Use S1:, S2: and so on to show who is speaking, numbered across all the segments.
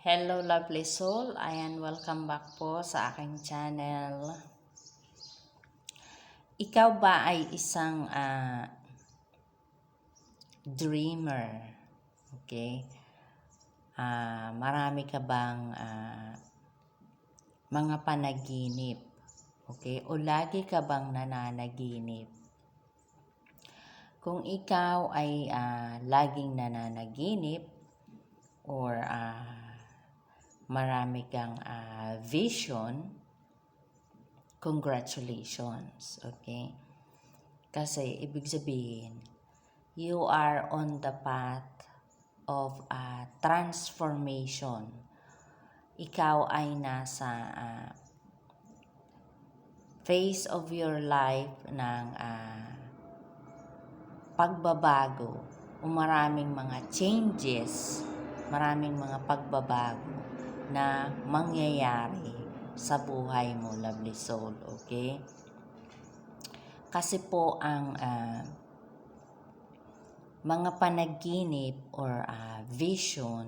S1: Hello lovely soul, ayan welcome back po sa aking channel. Ikaw ba ay isang ah, dreamer? Okay? Ah, marami ka bang ah, mga panaginip? Okay? O lagi ka bang nananaginip? Kung ikaw ay ah, laging nananaginip or ah, marami kang ah, vision, congratulations, okay? Kasi ibig sabihin, you are on the path of ah, transformation. Ikaw ay nasa ah, phase of your life ng ah, pagbabago o maraming mga changes, maraming mga pagbabago na mangyayari sa buhay mo, lovely soul, okay? Kasi po ang ah, mga panaginip or ah, vision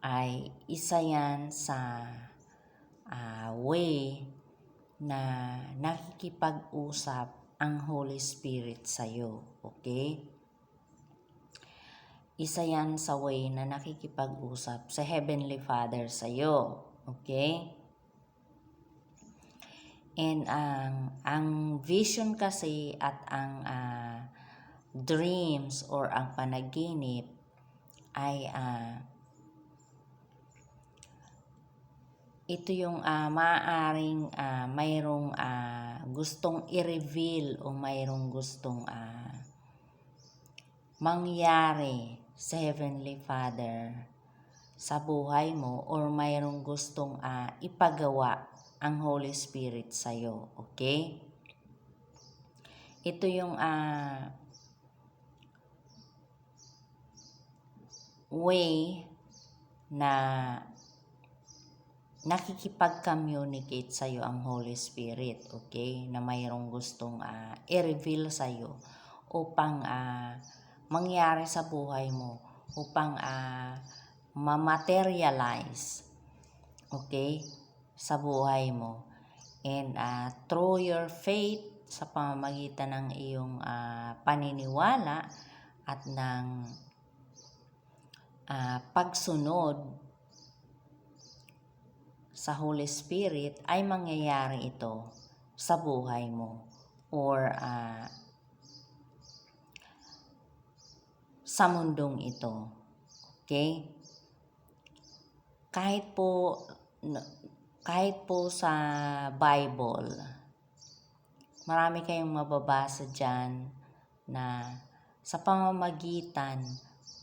S1: ay isa yan sa ah, way na nakikipag-usap ang Holy Spirit sa iyo, okay? Isa yan sa way na nakikipag-usap sa Heavenly Father sa iyo, okay? And ang ang vision kasi at ang ah, dreams or ang panaginip ay ah, ito yung ah, maaaring ah, mayroong ah, gustong i-reveal o mayroong gustong ah, mangyari sa Heavenly Father sa buhay mo or mayroong gustong ah, ipagawa ang Holy Spirit sa iyo. Okay? Ito yung ah, way na nakikipag-communicate sa iyo ang Holy Spirit, okay? Na mayroong gustong ah, i-reveal sa iyo upang ah, mangyari sa buhay mo, upang ah, ma-materialize, okay? Sa buhay mo. And ah, through your faith, sa pamamagitan ng iyong ah, paniniwala at ng ah, pagsunod sa Holy Spirit ay mangyayari ito sa buhay mo or ah, sa mundong ito. Okay? Kahit po kahit po sa Bible, marami kayong mababasa diyan na sa pamamagitan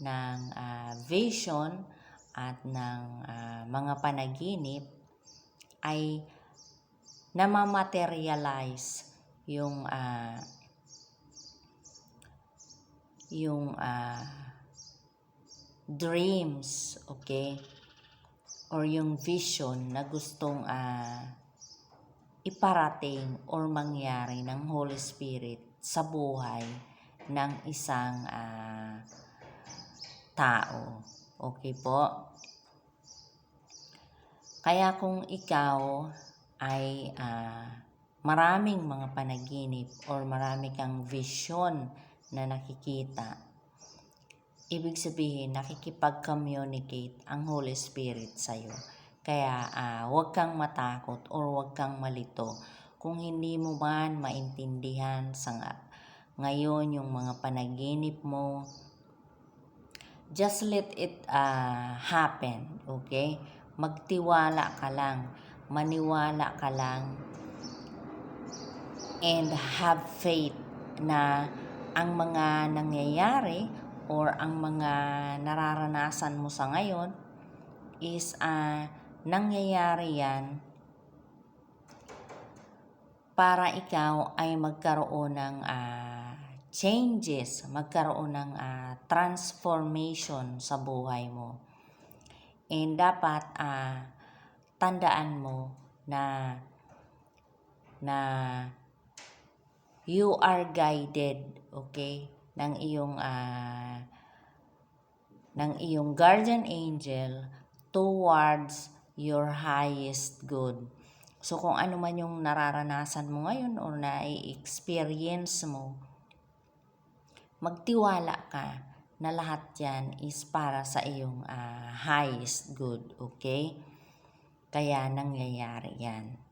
S1: ng ah, vision at ng ah, mga panaginip ay namamaterialize yung ah, yung ah, dreams, okay? Or yung vision na gustong ah, iparating or mangyari ng Holy Spirit sa buhay ng isang ah, tao. Okay po? Kaya kung ikaw ay ah, maraming mga panaginip or marami kang vision na nakikita, ibig sabihin nakikipag-communicate ang Holy Spirit sa iyo. Kaya ah, huwag kang matakot or huwag kang malito kung hindi mo man maintindihan sa nga- ngayon yung mga panaginip mo. Just let it ah, happen, okay? Magtiwala ka lang, maniwala ka lang, and have faith na ang mga nangyayari or ang mga nararanasan mo sa ngayon is ah, nangyayari yan para ikaw ay magkaroon ng ah, changes, magkaroon ng ah, transformation sa buhay mo. And dapat ah, tandaan mo na na you are guided, okay, ng iyong ah, ng iyong guardian angel towards your highest good. So kung ano man yung nararanasan mo ngayon or na-experience mo, magtiwala ka na lahat yan is para sa iyong ah, highest good, okay? Kaya nangyayari yan.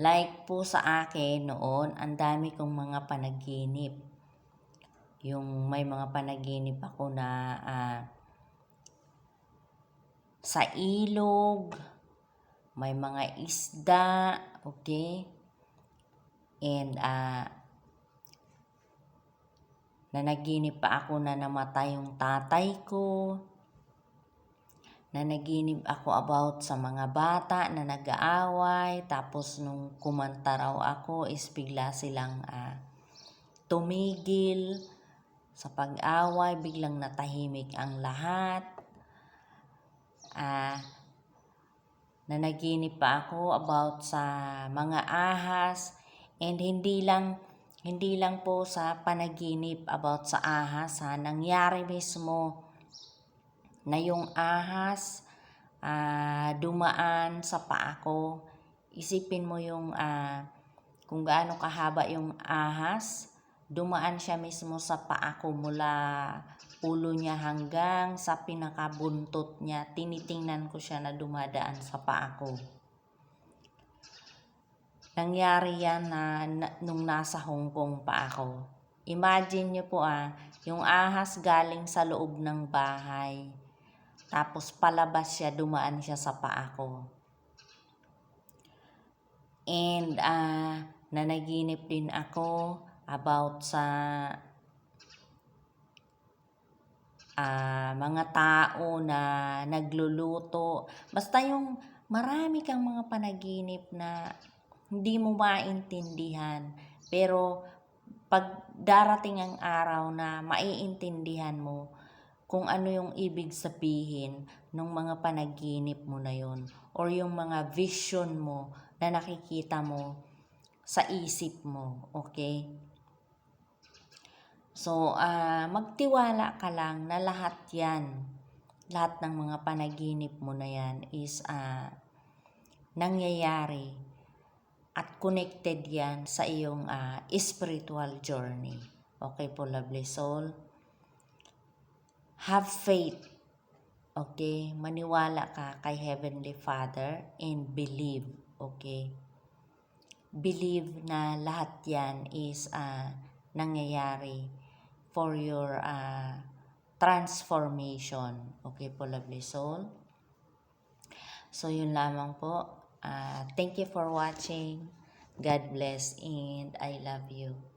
S1: Like po sa akin noon, ang dami kong mga panaginip. Yung may mga panaginip ako na ah, sa ilog, may mga isda, okay? And ah nanaginip pa ako na namatay yung tatay ko. Nanaginip ako about sa mga bata na nag-aaway. Tapos nung kumanta raw ako is bigla silang ah, tumigil sa pag-away. Biglang natahimik ang lahat. Ah, nanaginip pa ako about sa mga ahas. And hindi lang hindi lang po sa panaginip about sa ahas ha, nangyari mismo na yung ahas ah, dumaan sa paa ko. Isipin mo yung ah, kung gaano kahaba yung ahas, dumaan siya mismo sa paa ko mula ulo niya hanggang sa pinakabuntot niya. Tinitingnan ko siya na dumadaan sa paa ko. Nangyari yan na, na- nung nasa Hong Kong pa ako. Imagine nyo po ah, yung ahas galing sa loob ng bahay. Tapos palabas siya, dumaan siya sa paa ko. And ah, nanaginip din ako about sa ah, mga tao na nagluluto. Basta yung marami kang mga panaginip na hindi mo maintindihan. Pero pag darating ang araw na maiintindihan mo kung ano yung ibig sabihin ng mga panaginip mo na yon or yung mga vision mo na nakikita mo sa isip mo, okay? So, ah magtiwala ka lang na lahat yan, lahat ng mga panaginip mo na yan is ah nangyayari at connected yan sa iyong ah, spiritual journey. Okay po, lovely soul? Have faith. Okay? Maniwala ka kay Heavenly Father and believe. Okay? Believe na lahat yan is ah, nangyayari for your ah, transformation. Okay po, lovely soul? So, yun lamang po. Ah, thank you for watching. God bless and I love you.